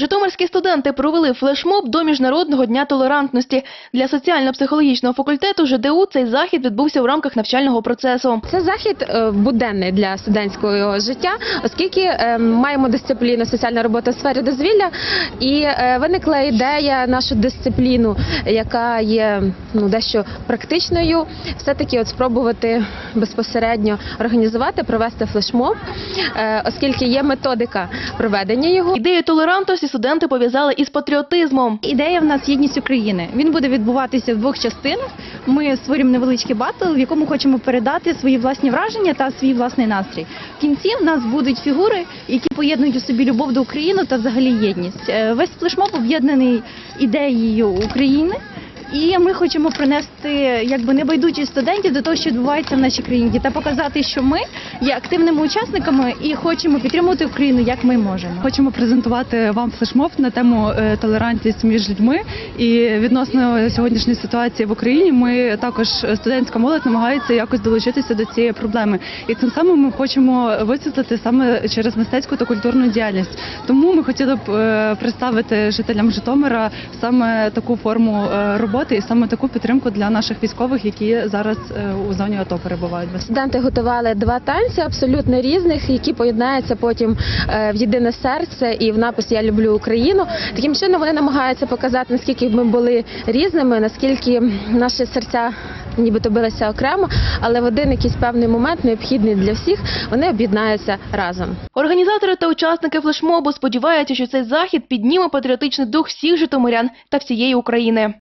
Житомирські студенти провели флешмоб до Міжнародного дня толерантності. Для соціально-психологічного факультету ЖДУ цей захід відбувся у рамках навчального процесу. Це захід е, буденний для студентського життя, оскільки е, маємо дисципліну соціальна робота в сфері дозвілля, і е, виникла ідея нашу дисципліну, яка є ну дещо практичною, все-таки от спробувати безпосередньо організувати, провести флешмоб, оскільки є методика проведення його. Ідею толерантності студенти пов'язали із патріотизмом. Ідея в нас єдність України. Він буде відбуватися в двох частинах. Ми створюємо невеличкий батл, в якому хочемо передати свої власні враження та свій власний настрій. В кінці в нас будуть фігури, які поєднують у собі любов до України та взагалі єдність. Е, Весь флешмоб об'єднаний ідеєю України. І ми хочемо принести якби небайдужість студентів до того, що відбувається в нашій країні, та показати, що ми є активними учасниками і хочемо підтримувати Україну, як ми можемо. Хочемо презентувати вам флешмоб на тему е, толерантність між людьми. І відносно сьогоднішньої ситуації в Україні, ми також е, студентська молодь намагається якось долучитися до цієї проблеми. І цим самим ми хочемо висвітлити саме через мистецьку та культурну діяльність. Тому ми хотіли б е, представити жителям Житомира саме таку форму е, роботи і саме таку підтримку для наших військових, які зараз е, у зоні АТО перебувають. Студенти готували два танці абсолютно різних, які поєднаються потім е, в єдине серце і в написі Я люблю Україну. Таким чином вони намагаються показати, наскільки ми були різними, наскільки наші серця нібито билися окремо, але в один якийсь певний момент необхідний для всіх, вони об'єднаються разом. Організатори та учасники флешмобу сподіваються, що цей захід підніме патріотичний дух всіх житомирян та всієї України.